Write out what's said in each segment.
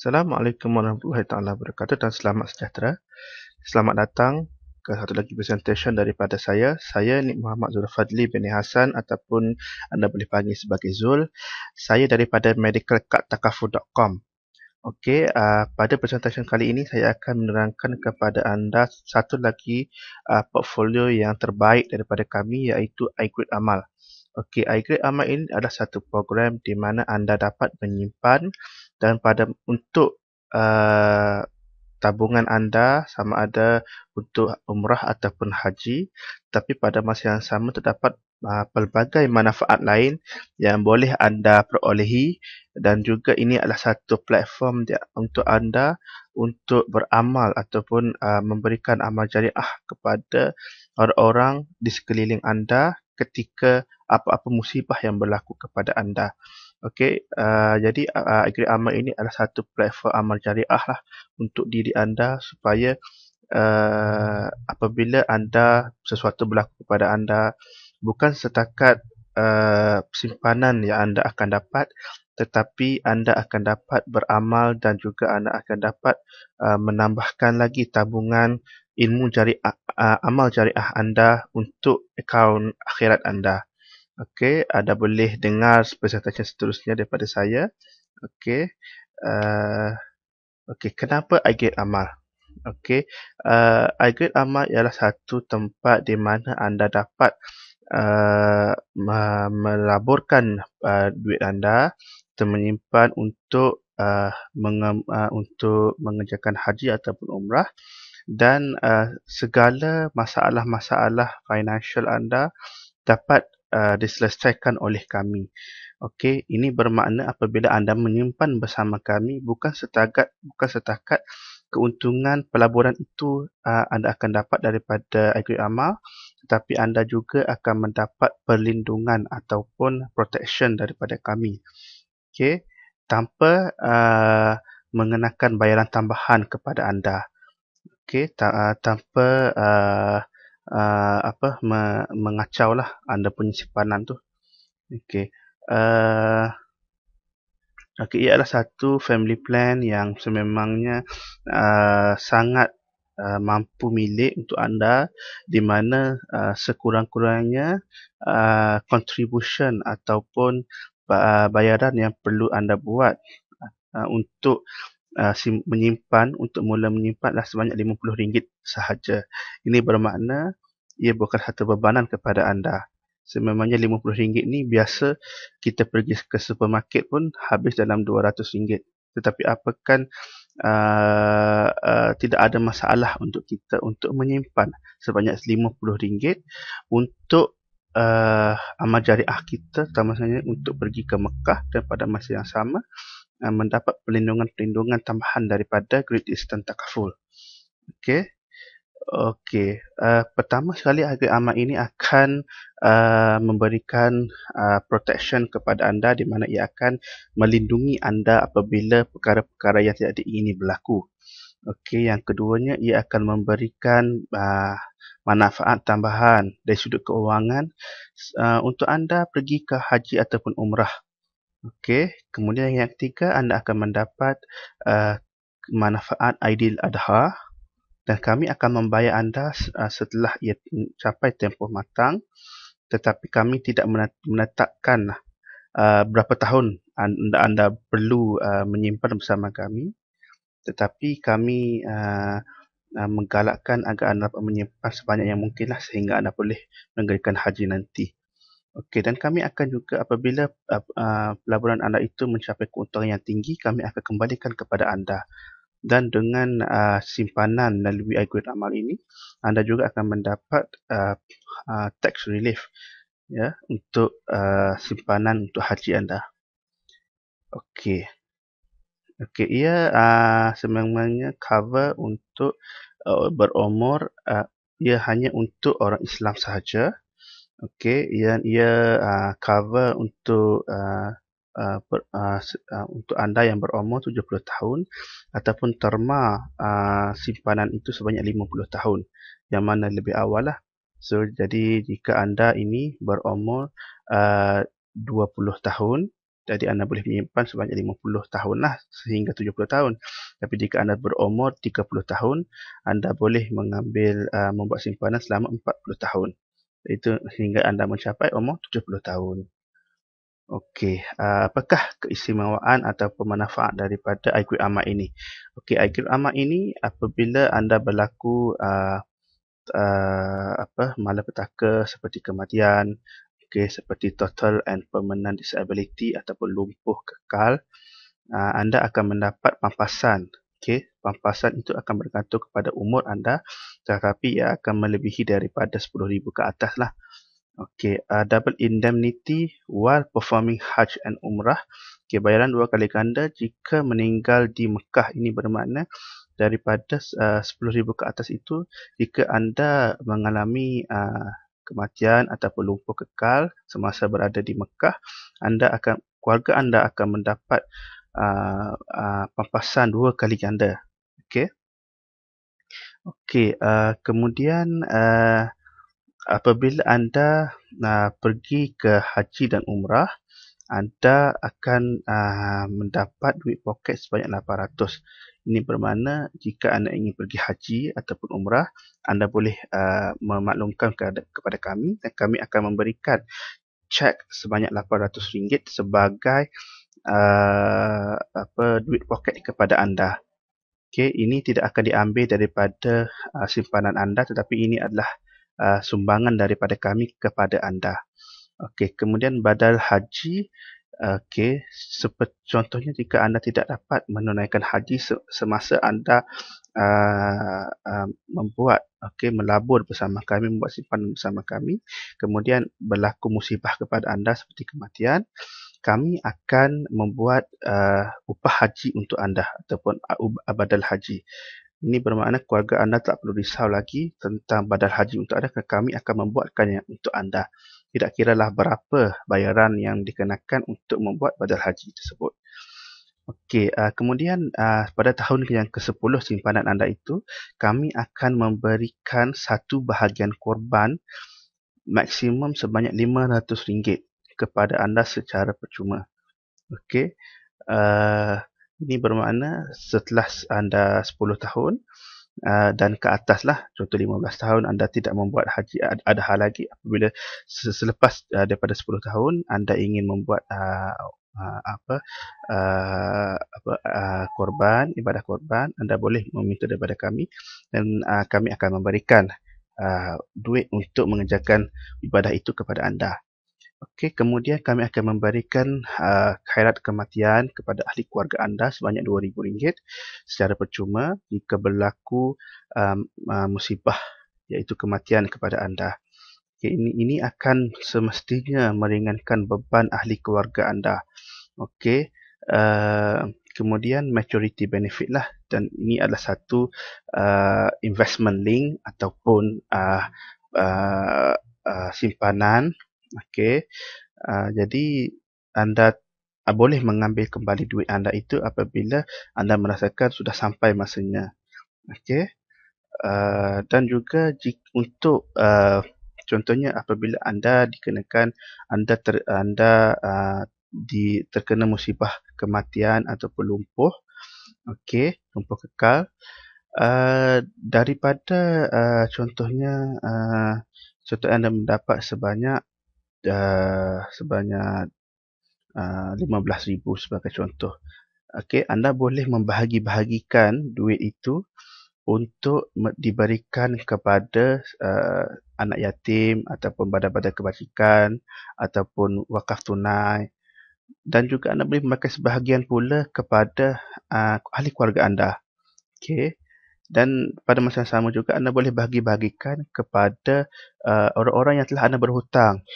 Assalamualaikum warahmatullahi taala wabarakatuh dan selamat sejahtera. Selamat datang ke satu lagi presentation daripada saya. Saya Nik Muhammad Zulfadli bin Hasan ataupun anda boleh panggil sebagai Zul. Saya daripada medicalcardtakafu.com. Okey, uh, pada presentation kali ini saya akan menerangkan kepada anda satu lagi uh, portfolio yang terbaik daripada kami iaitu iGrid Amal. Okey, iGrid Amal ini adalah satu program di mana anda dapat menyimpan dan pada untuk uh, tabungan anda sama ada untuk umrah ataupun haji tapi pada masa yang sama terdapat uh, pelbagai manfaat lain yang boleh anda perolehi dan juga ini adalah satu platform dia, untuk anda untuk beramal ataupun uh, memberikan amal jariah kepada orang-orang di sekeliling anda ketika apa-apa musibah yang berlaku kepada anda. Okey, uh, jadi uh, Agri Amal ini adalah satu platform amal jariah lah untuk diri anda supaya uh, apabila anda sesuatu berlaku kepada anda bukan setakat uh, simpanan yang anda akan dapat tetapi anda akan dapat beramal dan juga anda akan dapat uh, menambahkan lagi tabungan ilmu jariah uh, amal jariah anda untuk akaun akhirat anda. Okey, anda boleh dengar presentasi seterusnya daripada saya. Okey. Uh, Okey, kenapa iGate Amal? Okey, uh, iGate Amal ialah satu tempat di mana anda dapat uh, melaburkan uh, duit anda atau menyimpan untuk uh, menge- uh, untuk mengerjakan haji ataupun umrah dan uh, segala masalah-masalah financial anda dapat uh, diselesaikan oleh kami. Okey, ini bermakna apabila anda menyimpan bersama kami bukan setakat bukan setakat keuntungan pelaburan itu uh, anda akan dapat daripada Agri Amal tetapi anda juga akan mendapat perlindungan ataupun protection daripada kami. Okey, tanpa uh, mengenakan bayaran tambahan kepada anda. Okey, ta- uh, tanpa uh, uh, apa me, mengacau lah anda punya simpanan tu. Okey. Uh, Okey, ia adalah satu family plan yang sememangnya uh, sangat uh, mampu milik untuk anda di mana uh, sekurang-kurangnya uh, contribution ataupun uh, bayaran yang perlu anda buat uh, untuk uh, menyimpan untuk mula menyimpan adalah sebanyak RM50 sahaja. Ini bermakna ia bukan satu bebanan kepada anda. Sememangnya RM50 ni biasa kita pergi ke supermarket pun habis dalam RM200. Tetapi apakan uh, uh, tidak ada masalah untuk kita untuk menyimpan sebanyak RM50 untuk uh, amal jariah kita terutama untuk pergi ke Mekah dan pada masa yang sama uh, mendapat perlindungan-perlindungan tambahan daripada Great Eastern Takaful. Okey. Okey. Uh, pertama sekali harga amal ini akan uh, memberikan uh, protection kepada anda di mana ia akan melindungi anda apabila perkara-perkara yang tidak diingini berlaku. Okey, yang keduanya ia akan memberikan uh, manfaat tambahan dari sudut keuangan uh, untuk anda pergi ke haji ataupun umrah. Okey, kemudian yang ketiga anda akan mendapat uh, manfaat Aidil Adha dan kami akan membayar anda uh, setelah ia capai tempoh matang tetapi kami tidak menetapkan uh, berapa tahun anda, anda perlu uh, menyimpan bersama kami tetapi kami uh, uh, menggalakkan agar anda menyimpan sebanyak yang mungkinlah sehingga anda boleh mengerjakan haji nanti. Okey dan kami akan juga apabila uh, uh, pelaburan anda itu mencapai keuntungan yang tinggi kami akan kembalikan kepada anda. Dan dengan uh, simpanan melalui iGrid Amal ini anda juga akan mendapat uh, uh, tax relief ya untuk uh, simpanan untuk haji anda. Okey. Okey, ia uh, sebenarnya cover untuk uh, berumur uh, ia hanya untuk orang Islam sahaja. Okey, ia ia uh, cover untuk uh, uh, per, uh, uh, untuk anda yang berumur 70 tahun ataupun terma uh, simpanan itu sebanyak 50 tahun. Yang mana lebih awal lah. So, jadi jika anda ini berumur uh, 20 tahun, Jadi anda boleh menyimpan sebanyak 50 tahun lah sehingga 70 tahun. Tapi jika anda berumur 30 tahun, anda boleh mengambil uh, membuat simpanan selama 40 tahun. Itu sehingga anda mencapai umur 70 tahun. Okey, uh, apakah keistimewaan atau pemanfaat daripada IQ Amat ini? Okey, IQ Amat ini apabila anda berlaku uh, uh, apa malapetaka seperti kematian, okay, seperti total and permanent disability ataupun lumpuh kekal, uh, anda akan mendapat pampasan. Okay, pampasan itu akan bergantung kepada umur anda tetapi ia akan melebihi daripada 10,000 ke atas lah. Okay, uh, double indemnity while performing Hajj and Umrah. Okay, bayaran dua kali ganda jika meninggal di Mekah. Ini bermakna daripada uh, 10,000 ke atas itu jika anda mengalami uh, kematian ataupun lumpuh kekal semasa berada di Mekah, anda akan keluarga anda akan mendapat uh, uh, pampasan dua kali ganda. Okey. Okey, uh, kemudian uh, apabila anda uh, pergi ke haji dan umrah, anda akan uh, mendapat duit poket sebanyak 800. Ini bermakna jika anda ingin pergi haji ataupun umrah, anda boleh uh, memaklumkan kepada kami dan kami akan memberikan cek sebanyak RM800 sebagai uh, apa duit poket kepada anda. Okay, ini tidak akan diambil daripada uh, simpanan anda tetapi ini adalah uh, sumbangan daripada kami kepada anda. Okey, kemudian badal haji Okey, seperti contohnya jika anda tidak dapat menunaikan haji semasa anda uh, uh, membuat okey melabur bersama kami membuat simpanan bersama kami kemudian berlaku musibah kepada anda seperti kematian kami akan membuat uh, upah haji untuk anda ataupun badal haji. Ini bermakna keluarga anda tak perlu risau lagi tentang badal haji untuk anda kerana kami akan membuatkannya untuk anda. Tidak kiralah berapa bayaran yang dikenakan untuk membuat badal haji tersebut. Okey, uh, kemudian uh, pada tahun yang ke-10 simpanan anda itu, kami akan memberikan satu bahagian korban maksimum sebanyak RM500 kepada anda secara percuma. Okey, uh, ini bermakna setelah anda 10 tahun, uh, dan ke atas lah contoh 15 tahun anda tidak membuat haji ada hal lagi. Apabila selepas uh, daripada 10 tahun anda ingin membuat uh, uh, apa uh, apa uh, korban ibadah korban anda boleh meminta daripada kami dan uh, kami akan memberikan uh, duit untuk mengerjakan ibadah itu kepada anda Okey, kemudian kami akan memberikan uh, khairat kematian kepada ahli keluarga anda sebanyak RM2,000 secara percuma jika berlaku um, uh, musibah iaitu kematian kepada anda. Okay, ini ini akan semestinya meringankan beban ahli keluarga anda. Okey, uh, kemudian maturity benefit lah dan ini adalah satu uh, investment link ataupun uh, uh, uh, simpanan Okey. Uh, jadi anda uh, boleh mengambil kembali duit anda itu apabila anda merasakan sudah sampai masanya. Okey. Uh, dan juga jika, untuk uh, contohnya apabila anda dikenakan anda ter, anda uh, di terkena musibah kematian ataupun lumpuh. Okey, lumpuh kekal. Uh, daripada uh, contohnya uh, contoh anda mendapat sebanyak uh, sebanyak uh, 15,000 sebagai contoh. Okey, anda boleh membahagi-bahagikan duit itu untuk diberikan kepada uh, anak yatim ataupun badan-badan kebajikan ataupun wakaf tunai dan juga anda boleh memakai sebahagian pula kepada uh, ahli keluarga anda. Okey. Dan pada masa yang sama juga anda boleh bahagi-bahagikan kepada uh, orang-orang yang telah anda berhutang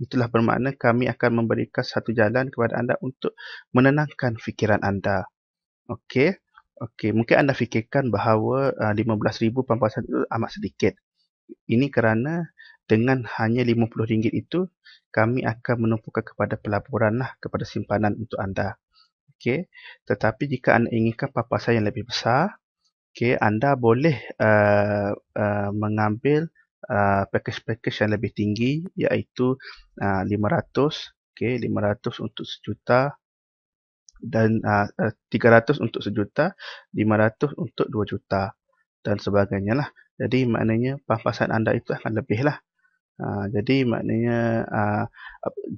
Itulah bermakna kami akan memberikan satu jalan kepada anda untuk menenangkan fikiran anda. Okey. Okey, mungkin anda fikirkan bahawa uh, 15,000 pampasan itu amat sedikit. Ini kerana dengan hanya RM50 itu, kami akan menumpukan kepada pelaburan lah, kepada simpanan untuk anda. Okey, tetapi jika anda inginkan pampasan yang lebih besar, okey, anda boleh uh, uh, mengambil uh, package-package yang lebih tinggi iaitu uh, 500 okey 500 untuk sejuta dan uh, 300 untuk sejuta, 500 untuk 2 juta dan sebagainya lah. Jadi maknanya pampasan anda itu akan lebih lah. Uh, jadi maknanya uh,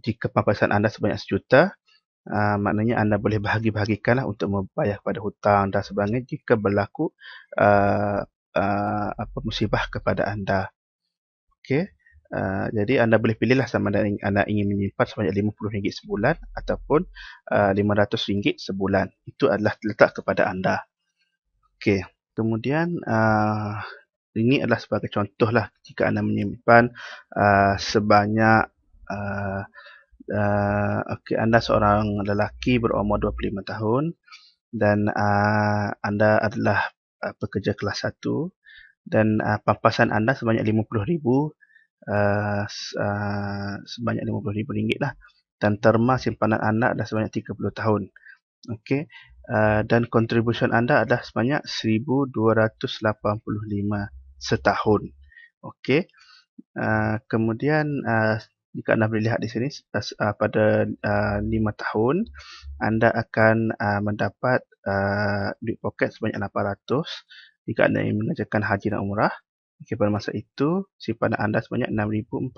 jika pampasan anda sebanyak sejuta, uh, maknanya anda boleh bahagi-bahagikan lah untuk membayar kepada hutang dan sebagainya jika berlaku uh, uh, apa musibah kepada anda. Okey. Uh, jadi anda boleh pilihlah sama ada anda ingin menyimpan sebanyak RM50 sebulan ataupun uh, RM500 sebulan. Itu adalah letak kepada anda. Okey. Kemudian uh, ini adalah sebagai contoh lah jika anda menyimpan uh, sebanyak uh, uh, okay, anda seorang lelaki berumur 25 tahun dan uh, anda adalah uh, pekerja kelas 1 dan uh, pampasan anda sebanyak RM50,000 uh, uh, sebanyak RM50,000 lah dan terma simpanan anda adalah sebanyak 30 tahun. Okey. Uh, dan contribution anda adalah sebanyak 1285 setahun. Okey. Uh, kemudian uh, jika anda boleh lihat di sini uh, pada uh, 5 tahun anda akan uh, mendapat uh, duit poket sebanyak 800 jika anda ingin mengerjakan haji dan umrah. Okay, pada masa itu, simpanan anda sebanyak 6,425.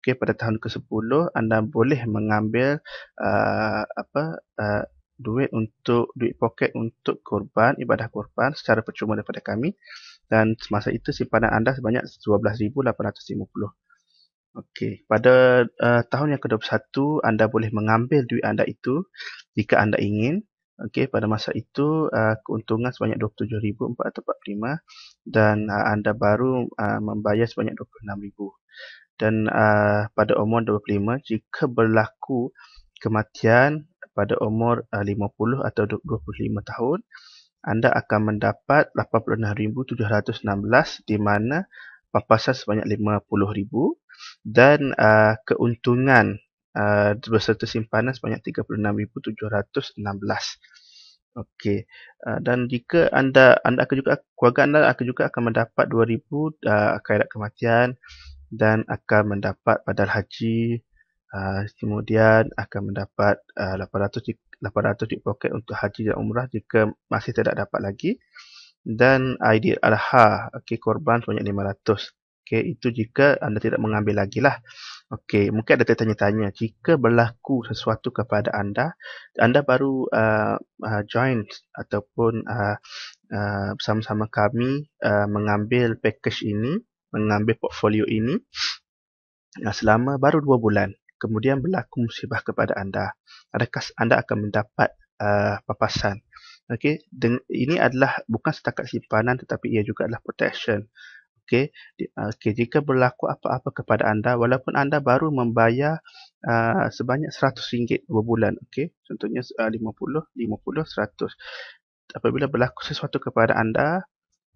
Okay, pada tahun ke-10, anda boleh mengambil uh, apa uh, duit untuk duit poket untuk korban, ibadah korban secara percuma daripada kami. Dan semasa itu, simpanan anda sebanyak 12,850. Okey, pada uh, tahun yang ke-21 anda boleh mengambil duit anda itu jika anda ingin Okey, pada masa itu uh, keuntungan sebanyak 27,445 dan uh, anda baru uh, membayar sebanyak 26,000. Dan uh, pada umur 25 jika berlaku kematian pada umur uh, 50 atau 25 tahun, anda akan mendapat 86,716 di mana pampasan sebanyak 50,000 dan uh, keuntungan uh, berserta simpanan sebanyak 36,716. Okey. Uh, dan jika anda anda akan juga keluarga anda akan juga akan mendapat 2000 uh, akhirat kematian dan akan mendapat badal haji uh, kemudian akan mendapat uh, 800 800 di poket untuk haji dan umrah jika masih tidak dapat lagi dan ID Adha okey korban sebanyak 500 Okey, itu jika anda tidak mengambil lagi lah. Okey, mungkin ada tanya-tanya. Jika berlaku sesuatu kepada anda, anda baru uh, uh, join ataupun uh, uh, bersama-sama kami uh, mengambil package ini, mengambil portfolio ini uh, selama baru dua bulan. Kemudian berlaku musibah kepada anda. Adakah anda akan mendapat uh, papasan? Okey, ini adalah bukan setakat simpanan tetapi ia juga adalah protection. Okey, okay, jika berlaku apa-apa kepada anda, walaupun anda baru membayar uh, sebanyak RM100 dua bulan, okey, contohnya uh, 50, 50, 100. Apabila berlaku sesuatu kepada anda,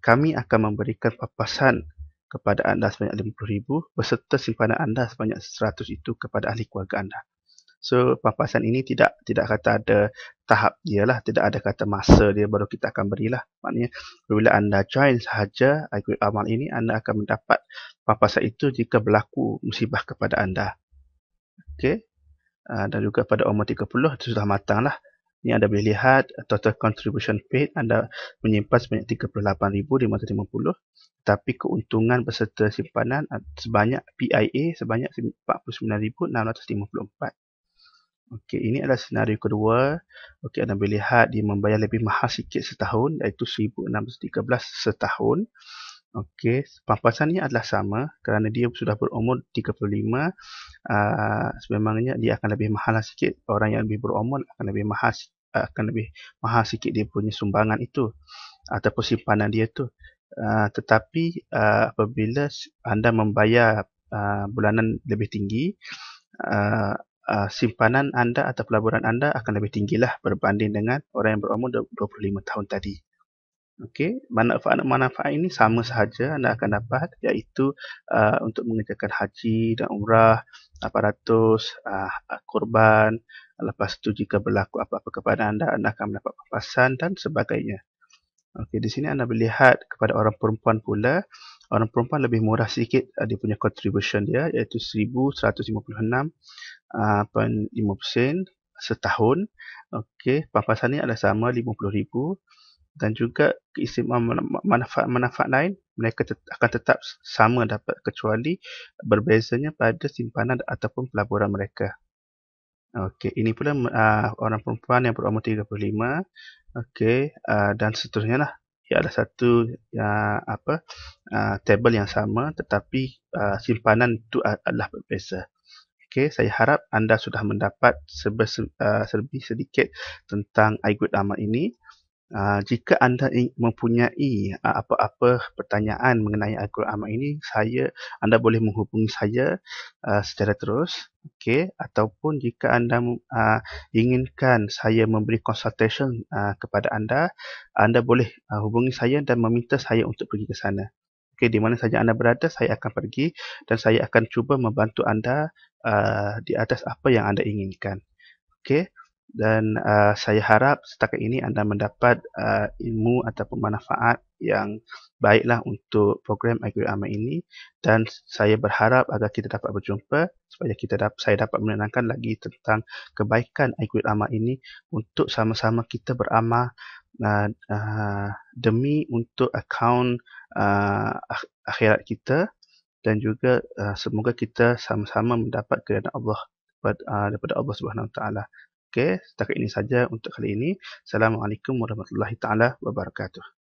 kami akan memberikan papasan kepada anda sebanyak RM50,000 beserta simpanan anda sebanyak 100 itu kepada ahli keluarga anda. So papasan ini tidak tidak kata ada tahap dia lah, tidak ada kata masa dia baru kita akan berilah. Maknanya apabila anda join sahaja ikut amal ini, anda akan mendapat papasan itu jika berlaku musibah kepada anda. Okay. Uh, dan juga pada umur 30 itu sudah matang lah. Ini anda boleh lihat total contribution paid anda menyimpan sebanyak 38,550 tapi keuntungan beserta simpanan sebanyak PIA sebanyak 49,654. Okey, ini adalah senario kedua. Okey, anda boleh lihat dia membayar lebih mahal sikit setahun iaitu 1613 setahun. Okey, pampasannya adalah sama kerana dia sudah berumur 35. Uh, sememangnya dia akan lebih mahal sikit. Orang yang lebih berumur akan lebih mahal akan lebih mahal sikit dia punya sumbangan itu ataupun simpanan dia tu. Uh, tetapi uh, apabila anda membayar uh, bulanan lebih tinggi, uh, uh, simpanan anda atau pelaburan anda akan lebih tinggilah berbanding dengan orang yang berumur 25 tahun tadi. Okey, manfaat-manfaat ini sama sahaja anda akan dapat iaitu uh, untuk mengerjakan haji dan umrah 800 uh, korban lepas tu jika berlaku apa-apa kepada anda anda akan mendapat papasan dan sebagainya. Okey, di sini anda melihat kepada orang perempuan pula orang perempuan lebih murah sikit uh, dia punya contribution dia iaitu 1156 5% setahun Okey, pampasan ini adalah sama RM50,000 dan juga keistimewaan manfaat-manfaat lain mereka tet akan tetap sama dapat kecuali berbezanya pada simpanan ataupun pelaburan mereka. Okey, ini pula uh, orang perempuan yang berumur 35. Okey, uh, dan seterusnya lah. Ia ada satu uh, apa uh, tabel yang sama tetapi uh, simpanan itu adalah berbeza. Okey, saya harap anda sudah mendapat uh, lebih sedikit tentang iGood Amal ini. Uh, jika anda mempunyai uh, apa-apa pertanyaan mengenai iGood Amal ini, saya anda boleh menghubungi saya uh, secara terus. Okey, ataupun jika anda uh, inginkan saya memberi consultation uh, kepada anda, anda boleh uh, hubungi saya dan meminta saya untuk pergi ke sana. Okey, di mana saja anda berada, saya akan pergi dan saya akan cuba membantu anda uh, di atas apa yang anda inginkan. Okey, dan uh, saya harap setakat ini anda mendapat uh, ilmu ataupun manfaat yang baiklah untuk program Agri Amal ini dan saya berharap agar kita dapat berjumpa supaya kita dapat, saya dapat menenangkan lagi tentang kebaikan Agri Amal ini untuk sama-sama kita beramal uh, uh, demi untuk akaun uh, akhirat kita dan juga uh, semoga kita sama-sama mendapat keridaan Allah daripada Allah Subhanahu Wa Taala. Okey, setakat ini saja untuk kali ini. Assalamualaikum warahmatullahi taala wabarakatuh.